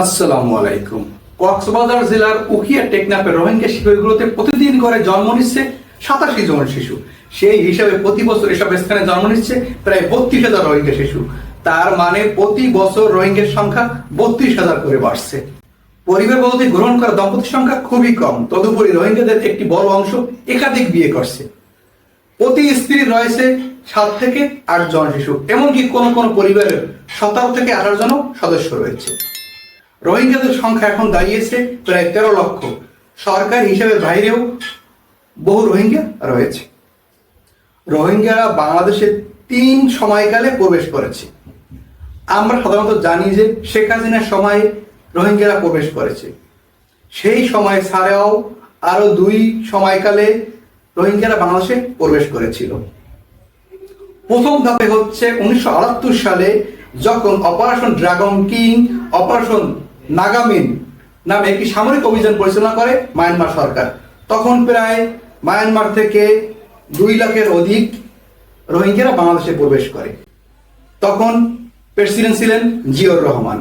আসসালামু আলাইকুম। কক্সবাজার জেলার উখিয়া রোহিঙ্গা শিবিরগুলোতে প্রতিদিন জন্ম নিচ্ছে সাতাশি জন শিশু। সেই হিসাবে প্রতি বছর এসব স্থানে জন্ম নিচ্ছে প্রায় বত্রিশ হাজার রোহিঙ্গা শিশু। তার মানে প্রতি বছর রোহিঙ্গার সংখ্যা বত্রিশ হাজার করে বাড়ছে। পরিবার পদ্ধতি গ্রহণ করা দম্পতির সংখ্যা খুবই কম। তদুপরি রোহিঙ্গাদের একটি বড় অংশ একাধিক বিয়ে করছে। প্রতি স্ত্রী রয়েছে সাত থেকে আট জন শিশু। এমনকি কোন কোন পরিবারের সতেরো থেকে আঠারো জন সদস্য রয়েছে। রোহিঙ্গাদের সংখ্যা এখন দাঁড়িয়েছে প্রায় তেরো লক্ষ। সরকার হিসেবে বাইরেও বহু রোহিঙ্গা রয়েছে। রোহিঙ্গারা বাংলাদেশে তিন সময়কালে প্রবেশ করেছে। আমরা সাধারণত জানি যে শেখ হাসিনার সময় রোহিঙ্গারা প্রবেশ করেছে। সেই সময় ছাড়াও আরও দুই সময়কালে রোহিঙ্গারা বাংলাদেশে প্রবেশ করেছিল। প্রথম ধাপে হচ্ছে উনিশশো আটাত্তর সালে যখন operation dragon king operation Nagamin নামে একটি সামরিক অভিযান পরিচালনা করে মায়ানমার সরকার। তখন প্রায় মায়ানমার থেকে দুই লাখের অধিক রোহিঙ্গারা বাংলাদেশে প্রবেশ করে। তখন প্রেসিডেন্ট ছিলেন জিয়র রহমান।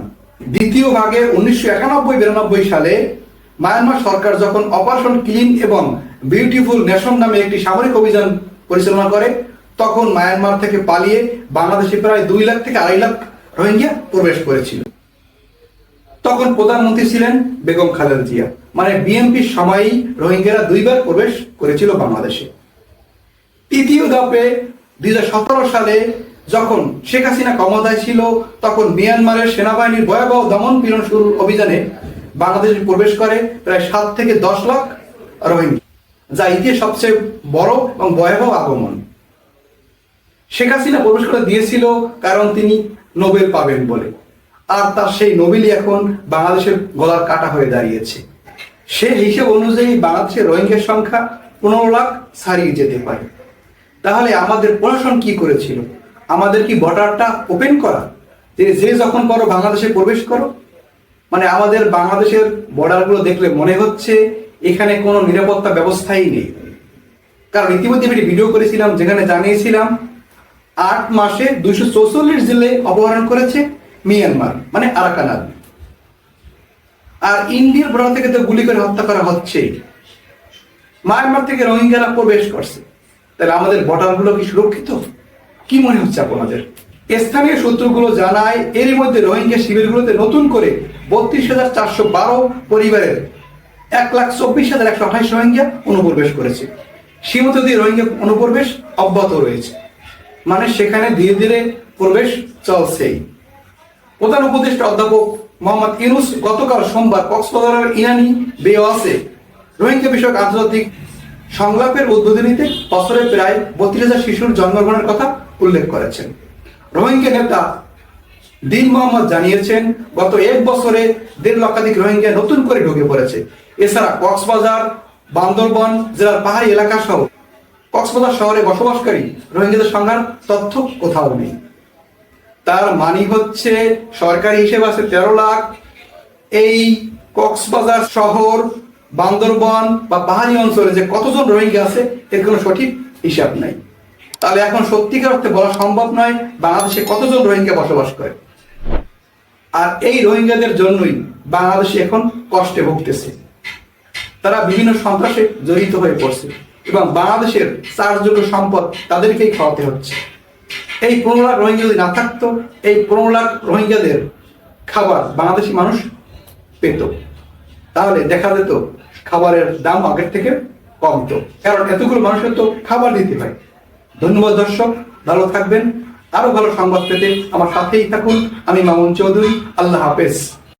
দ্বিতীয় ভাগে উনিশশো একানব্বই বিরানব্বই সালে মায়ানমার সরকার যখন অপারেশন ক্লিন এবং বিউটিফুল নেশন নামে একটি সামরিক অভিযান পরিচালনা করে, তখন মায়ানমার থেকে পালিয়ে বাংলাদেশে প্রায় দুই লাখ থেকে আড়াই লাখ রোহিঙ্গা প্রবেশ করেছিল। তখন প্রধানমন্ত্রী ছিলেন বেগম খালেদা জিয়া। মানে বিএনপির সময়ই রোহিঙ্গারা দুইবার প্রবেশ করেছিল বাংলাদেশে। তৃতীয় ধাপে দুই সালে যখন শেখ হাসিনা ক্ষমতায় ছিল, তখন মিয়ানমারের সেনাবাহিনীর ভয়াবহ দমন পীড়ন শুরুর অভিযানে বাংলাদেশে প্রবেশ করে প্রায় সাত থেকে দশ লাখ রোহিঙ্গা, যা ইতিহাস সবচেয়ে বড় এবং ভয়াবহ আগমন। শেখ হাসিনা প্রবেশ করে দিয়েছিল কারণ তিনি নোবেল পাবেন বলে। আর তার সেই নোবেলই এখন বাংলাদেশের গলার কাটা হয়ে দাঁড়িয়েছে। সে হিসেব অনুযায়ী বাংলাদেশের রোহিঙ্গার সংখ্যা পনেরো লাখ ছাড়িয়ে যেতে পারে। তাহলে আমাদের প্রশাসন কি করেছিল? আমাদের কি বর্ডারটা ওপেন করা? যে যে যখন করো বাংলাদেশে প্রবেশ করো। মানে আমাদের বাংলাদেশের বর্ডারগুলো দেখলে মনে হচ্ছে এখানে কোনো নিরাপত্তা ব্যবস্থাই নেই। কারণ ইতিমধ্যে আমি ভিডিও করেছিলাম, যেখানে জানিয়েছিলাম, আট মাসে দুইশো চৌচল্লিশ জেলে অপহরণ করেছে। মিয়ানমার মানে আরাকান আর্মি আর ইন্ডিয়ার বর্ডার থেকে তো গুলি করে হত্যা করা হচ্ছে। মায়ানমার থেকে রোহিঙ্গারা প্রবেশ করছে। তাহলে আমাদের বর্ডারগুলো কি সুরক্ষিত? কি মনে হচ্ছে আপনাদের? স্থানীয় সূত্রগুলো জানায়, এরই মধ্যে রোহিঙ্গা শিবিরগুলোতে নতুন করে বত্রিশ হাজার চারশো বারো পরিবারের এক লাখ চব্বিশ হাজার একশো আঠাশ রোহিঙ্গা অনুপ্রবেশ করেছে। সীমিত দিয়ে রোহিঙ্গা অনুপ্রবেশ অব্যাহত রয়েছে। মানে সেখানে ধীরে ধীরে প্রবেশ চলছেই। প্রধান উপদেষ্টা অধ্যাপক মোহাম্মদ ইউনুস গতকাল সোমবার কক্সবাজারের ইনানি বেওয়াসে রোহিঙ্গা বিষয়ক আন্তর্জাতিক সংলাপের উদ্বোধনীতে বছরে প্রায় বত্রিশ হাজার শিশুর জন্মগ্রহণের কথা উল্লেখ করেছেন। রোহিঙ্গা নেতা দিন মোহাম্মদ জানিয়েছেন, গত এক বছরে দেড় লক্ষাধিক রোহিঙ্গা নতুন করে ঢুকে পড়েছে। এছাড়া কক্সবাজার, বান্দরবন জেলার পাহাড়ি এলাকা সহ কক্সবাজার শহরে বসবাসকারী রোহিঙ্গাদের সংখ্যার তথ্য কোথাও নেই। তার মানি হচ্ছে সরকারি হিসেবে আছে তেরো লাখ। এই কক্সবাজার শহর, বান্দরবন বা পাহাড়ি অঞ্চলে যে কতজন রোহিঙ্গা আছে, এর কোনো সঠিক হিসাব নাই। তাহলে এখন সত্যিকার অর্থে বলা সম্ভব নয় বাংলাদেশে কতজন রোহিঙ্গা বসবাস করে। আর এই রোহিঙ্গাদের জন্যই বাংলাদেশে এখন কষ্টে ভুগতেছে। তারা বিভিন্ন সন্ত্রাসে জড়িত হয়ে পড়ছে এবং বাংলাদেশের চারযোগ্য সম্পদ তাদেরকেই খাওয়াতে হচ্ছে। এই পনেরো লাখ রোহিঙ্গা যদি না থাকতো এই পনেরো লাখ রোহিঙ্গাদের খাবার বাংলাদেশি মানুষ পেত। তাহলে দেখা যেত খাবারের দাম আগের থেকে কমতো কারণ এতগুলো মানুষের তো খাবার দিতে হয়। ধন্যবাদ দর্শক, ভালো থাকবেন। আরও ভালো সংবাদ পেতে আমার সাথেই থাকুন। আমি মামুন চৌধুরী, আল্লাহ হাফেজ।